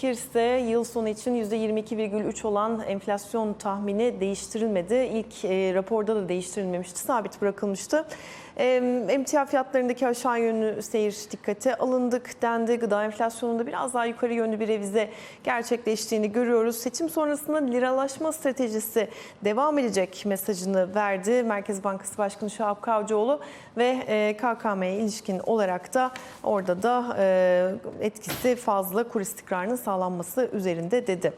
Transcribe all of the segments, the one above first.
gerekirse yıl sonu için %22,3 olan enflasyon tahmini değiştirilmedi. İlk e, raporda da değiştirilmemişti, sabit bırakılmıştı. Emtia fiyatlarındaki aşağı yönlü seyir dikkate alındık dendi. Gıda enflasyonunda biraz daha yukarı yönlü bir revize gerçekleştiğini görüyoruz. Seçim sonrasında liralaşma stratejisi devam edecek mesajını verdi. Merkez Bankası Başkanı Şahap Kavcıoğlu ve e, KKM'ye ilişkin olarak da orada da e, etkisi fazla kur istikrarının sağlanması üzerinde dedi.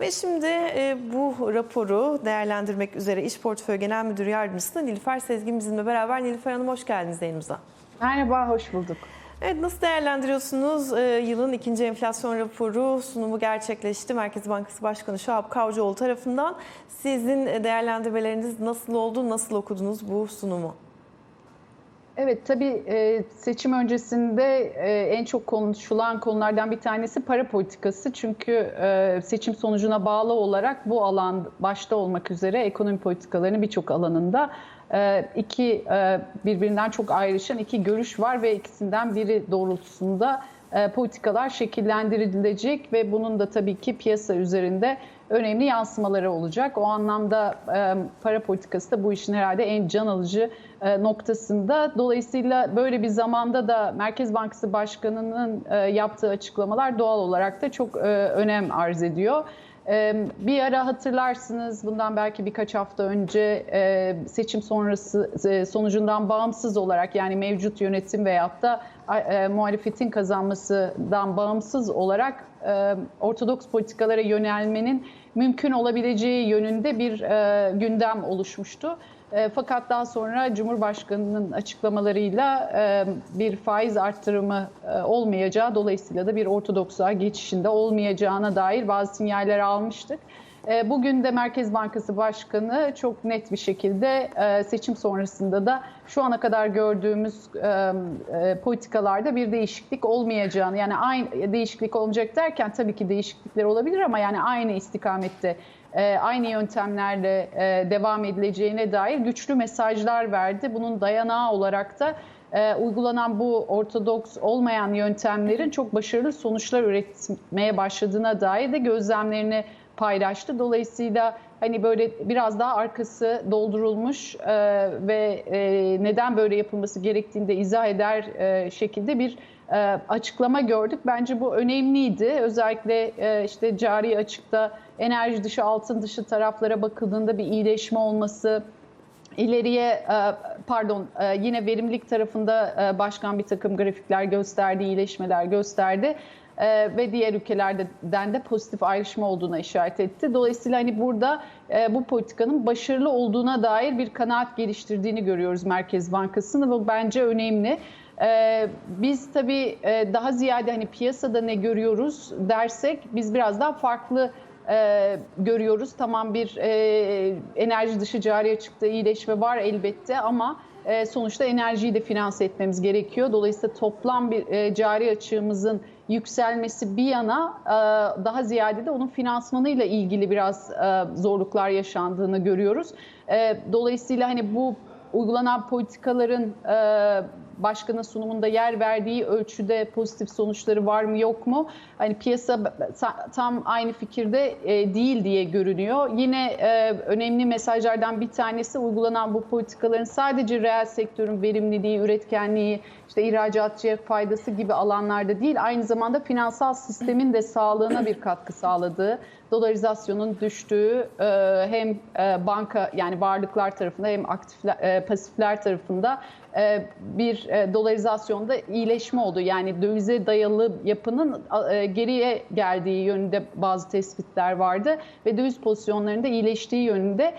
Ve şimdi e, bu raporu değerlendirmek üzere İş Portföy Genel Müdür Yardımcısı Nilüfer Sezgin bizimle beraber. Nilüfer Hanım hoş geldiniz yayınımıza. Merhaba, hoş bulduk. Evet nasıl değerlendiriyorsunuz? Ee, yılın ikinci enflasyon raporu sunumu gerçekleşti. Merkez Bankası Başkanı Şahap Kavcıoğlu tarafından. Sizin değerlendirmeleriniz nasıl oldu? Nasıl okudunuz bu sunumu? Evet tabii e, seçim öncesinde e, en çok konuşulan konulardan bir tanesi para politikası. Çünkü e, seçim sonucuna bağlı olarak bu alan başta olmak üzere ekonomi politikalarının birçok alanında iki birbirinden çok ayrışan iki görüş var ve ikisinden biri doğrultusunda politikalar şekillendirilecek ve bunun da tabii ki piyasa üzerinde önemli yansımaları olacak. O anlamda para politikası da bu işin herhalde en can alıcı noktasında. Dolayısıyla böyle bir zamanda da Merkez Bankası Başkanı'nın yaptığı açıklamalar doğal olarak da çok önem arz ediyor. Bir ara hatırlarsınız bundan belki birkaç hafta önce seçim sonrası sonucundan bağımsız olarak yani mevcut yönetim veyahut da muhalefetin kazanmasından bağımsız olarak ortodoks politikalara yönelmenin mümkün olabileceği yönünde bir gündem oluşmuştu. Fakat daha sonra Cumhurbaşkanı'nın açıklamalarıyla bir faiz arttırımı olmayacağı, dolayısıyla da bir ortodoksluğa geçişinde olmayacağına dair bazı sinyaller almıştık. Bugün de Merkez Bankası Başkanı çok net bir şekilde seçim sonrasında da şu ana kadar gördüğümüz politikalarda bir değişiklik olmayacağını yani aynı değişiklik olmayacak derken tabii ki değişiklikler olabilir ama yani aynı istikamette aynı yöntemlerle devam edileceğine dair güçlü mesajlar verdi. Bunun dayanağı olarak da uygulanan bu ortodoks olmayan yöntemlerin çok başarılı sonuçlar üretmeye başladığına dair de gözlemlerini paylaştı. Dolayısıyla hani böyle biraz daha arkası doldurulmuş e, ve e, neden böyle yapılması gerektiğini de izah eder e, şekilde bir e, açıklama gördük. Bence bu önemliydi. Özellikle e, işte cari açıkta enerji dışı, altın dışı taraflara bakıldığında bir iyileşme olması, İleriye pardon yine verimlilik tarafında başkan bir takım grafikler gösterdi, iyileşmeler gösterdi ve diğer ülkelerden de pozitif ayrışma olduğuna işaret etti. Dolayısıyla hani burada bu politikanın başarılı olduğuna dair bir kanaat geliştirdiğini görüyoruz Merkez Bankası'nın bu bence önemli. Biz tabii daha ziyade hani piyasada ne görüyoruz dersek biz biraz daha farklı e, görüyoruz. Tamam bir e, enerji dışı cari açıkta iyileşme var elbette ama e, sonuçta enerjiyi de finanse etmemiz gerekiyor. Dolayısıyla toplam bir e, cari açığımızın yükselmesi bir yana e, daha ziyade de onun finansmanıyla ilgili biraz e, zorluklar yaşandığını görüyoruz. E, dolayısıyla hani bu uygulanan politikaların e, başkanın sunumunda yer verdiği ölçüde pozitif sonuçları var mı yok mu? Hani piyasa tam aynı fikirde e, değil diye görünüyor. Yine e, önemli mesajlardan bir tanesi uygulanan bu politikaların sadece reel sektörün verimliliği, üretkenliği, işte ihracatçıya faydası gibi alanlarda değil, aynı zamanda finansal sistemin de sağlığına bir katkı sağladığı, dolarizasyonun düştüğü hem banka yani varlıklar tarafında hem aktifler, pasifler tarafında bir dolarizasyonda iyileşme oldu. Yani dövize dayalı yapının geriye geldiği yönünde bazı tespitler vardı ve döviz pozisyonlarında iyileştiği yönünde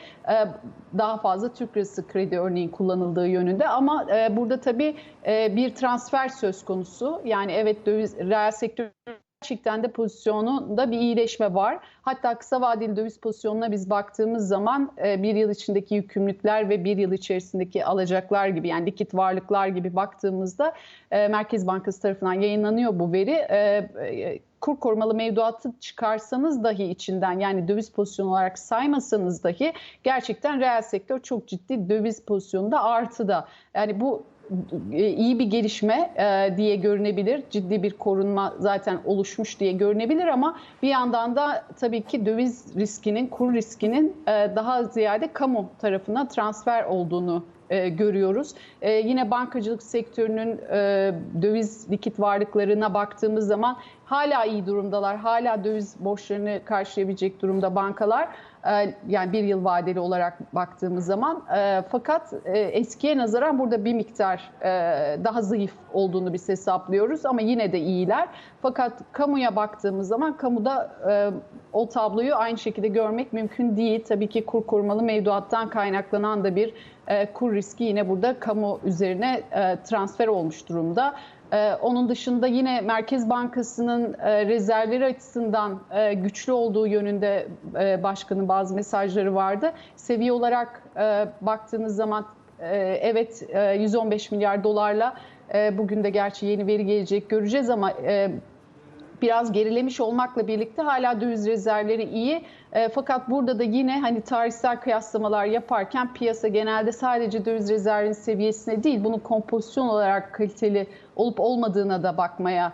daha fazla Türk lirası kredi örneğin kullanıldığı yönünde ama burada tabii bir transfer söz konusu. Yani evet döviz reel sektör gerçekten de pozisyonunda bir iyileşme var. Hatta kısa vadeli döviz pozisyonuna biz baktığımız zaman bir yıl içindeki yükümlülükler ve bir yıl içerisindeki alacaklar gibi yani likit varlıklar gibi baktığımızda Merkez Bankası tarafından yayınlanıyor bu veri kur korumalı mevduatı çıkarsanız dahi içinden yani döviz pozisyonu olarak saymasanız dahi gerçekten reel sektör çok ciddi döviz pozisyonunda artıda. Yani bu e, iyi bir gelişme e, diye görünebilir. Ciddi bir korunma zaten oluşmuş diye görünebilir ama bir yandan da tabii ki döviz riskinin, kur riskinin e, daha ziyade kamu tarafına transfer olduğunu e, görüyoruz. E, yine bankacılık sektörünün e, döviz likit varlıklarına baktığımız zaman hala iyi durumdalar. Hala döviz borçlarını karşılayabilecek durumda bankalar. E, yani bir yıl vadeli olarak baktığımız zaman. E, fakat e, eskiye nazaran burada bir miktar e, daha zayıf olduğunu biz hesaplıyoruz ama yine de iyiler. Fakat kamuya baktığımız zaman kamuda e, o tabloyu aynı şekilde görmek mümkün değil. Tabii ki kur korumalı mevduattan kaynaklanan da bir e, kur riski yine burada kamu üzerine e, transfer olmuş durumda. E, onun dışında yine Merkez Bankası'nın e, rezervleri açısından e, güçlü olduğu yönünde e, başkanın bazı mesajları vardı. Seviye olarak e, baktığınız zaman e, evet e, 115 milyar dolarla e, bugün de gerçi yeni veri gelecek göreceğiz ama e, biraz gerilemiş olmakla birlikte hala döviz rezervleri iyi. E, fakat burada da yine hani tarihsel kıyaslamalar yaparken piyasa genelde sadece döviz rezervinin seviyesine değil bunun kompozisyon olarak kaliteli olup olmadığına da bakmaya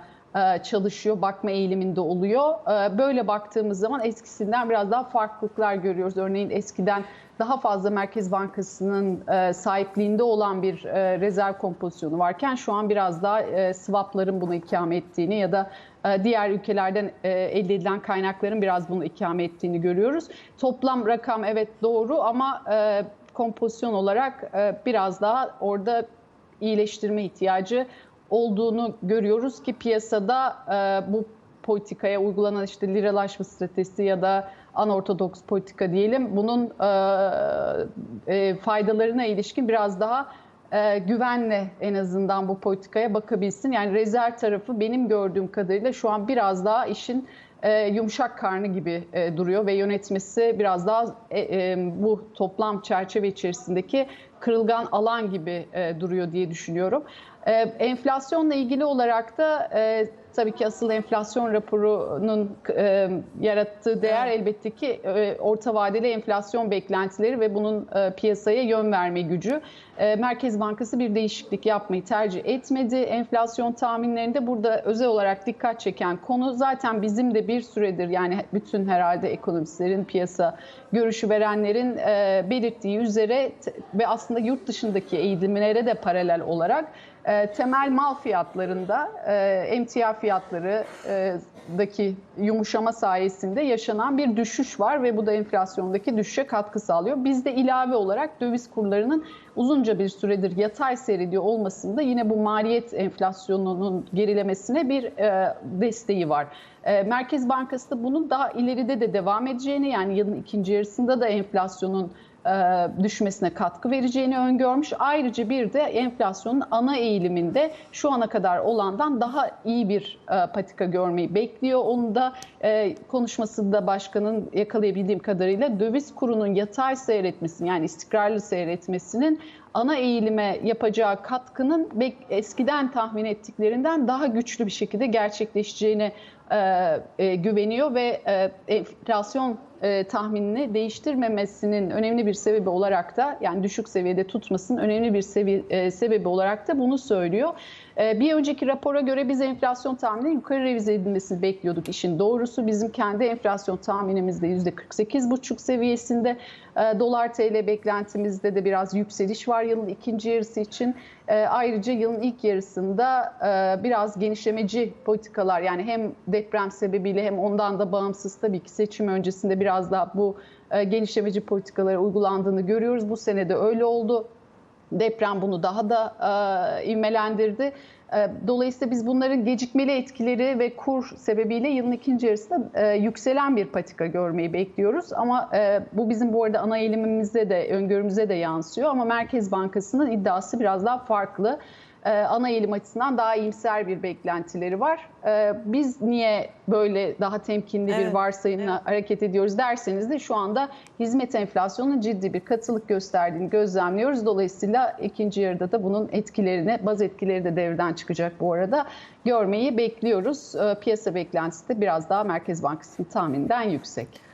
çalışıyor, bakma eğiliminde oluyor. E, böyle baktığımız zaman eskisinden biraz daha farklılıklar görüyoruz. Örneğin eskiden daha fazla Merkez Bankası'nın e, sahipliğinde olan bir e, rezerv kompozisyonu varken şu an biraz daha e, swapların bunu ikame ettiğini ya da e, diğer ülkelerden e, elde edilen kaynakların biraz bunu ikame ettiğini görüyoruz. Toplam rakam evet doğru ama e, kompozisyon olarak e, biraz daha orada iyileştirme ihtiyacı olduğunu görüyoruz ki piyasada e, bu politikaya uygulanan işte liralaşma stratejisi ya da anortodoks politika diyelim bunun e, e, faydalarına ilişkin biraz daha e, güvenle en azından bu politikaya bakabilsin. Yani rezerv tarafı benim gördüğüm kadarıyla şu an biraz daha işin e, yumuşak karnı gibi e, duruyor ve yönetmesi biraz daha e, e, bu toplam çerçeve içerisindeki kırılgan alan gibi e, duruyor diye düşünüyorum. E, enflasyonla ilgili olarak da e, tabii ki asıl enflasyon raporunun e, yarattığı değer Evet. elbette ki e, orta vadeli enflasyon beklentileri ve bunun e, piyasaya yön verme gücü. E, Merkez Bankası bir değişiklik yapmayı tercih etmedi. Enflasyon tahminlerinde burada özel olarak dikkat çeken konu zaten bizim de bir süredir yani bütün herhalde ekonomistlerin, piyasa görüşü verenlerin e, belirttiği üzere ve aslında yurt dışındaki eğilimlere de paralel olarak e, temel mal fiyatlarında e, emtia fiyatlarındaki yumuşama sayesinde yaşanan bir düşüş var ve bu da enflasyondaki düşüşe katkı sağlıyor. Biz de ilave olarak döviz kurlarının uzunca bir süredir yatay seyrediyor olmasında yine bu maliyet enflasyonunun gerilemesine bir e, desteği var. E, Merkez Bankası da bunun daha ileride de devam edeceğini yani yılın ikinci yarısında da enflasyonun e, düşmesine katkı vereceğini öngörmüş. Ayrıca bir de enflasyonun ana eğiliminde şu ana kadar olandan daha iyi bir e, patika görmeyi bekliyor. Onu da e, konuşmasında başkanın yakalayabildiğim kadarıyla döviz kurunun yatay seyretmesinin yani istikrarlı seyretmesinin ana eğilime yapacağı katkının eskiden tahmin ettiklerinden daha güçlü bir şekilde gerçekleşeceğine e, e, güveniyor ve e, enflasyon tahminini değiştirmemesinin önemli bir sebebi olarak da yani düşük seviyede tutmasının önemli bir sebebi olarak da bunu söylüyor. Bir önceki rapora göre biz enflasyon tahmininin yukarı revize edilmesini bekliyorduk. İşin doğrusu bizim kendi enflasyon tahminimizde %48,5 seviyesinde. E, dolar TL beklentimizde de biraz yükseliş var yılın ikinci yarısı için. E, ayrıca yılın ilk yarısında e, biraz genişlemeci politikalar yani hem deprem sebebiyle hem ondan da bağımsız tabii ki seçim öncesinde biraz daha bu e, genişlemeci politikalara uygulandığını görüyoruz. Bu sene de öyle oldu. Deprem bunu daha da e, ivmelendirdi. E, dolayısıyla biz bunların gecikmeli etkileri ve kur sebebiyle yılın ikinci yarısında e, yükselen bir patika görmeyi bekliyoruz. Ama e, bu bizim bu arada ana eğilimimizde de öngörümüze de yansıyor. Ama Merkez Bankası'nın iddiası biraz daha farklı. E, ana eğilim açısından daha iyimser bir beklentileri var. E, biz niye böyle daha temkinli Evet, bir varsayımla hareket ediyoruz derseniz de şu anda hizmet enflasyonunun ciddi bir katılık gösterdiğini gözlemliyoruz. Dolayısıyla ikinci yarıda da bunun etkilerini, baz etkileri de devreden çıkacak bu arada görmeyi bekliyoruz. E, Piyasa beklentisi de biraz daha Merkez Bankası'nın tahmininden yüksek.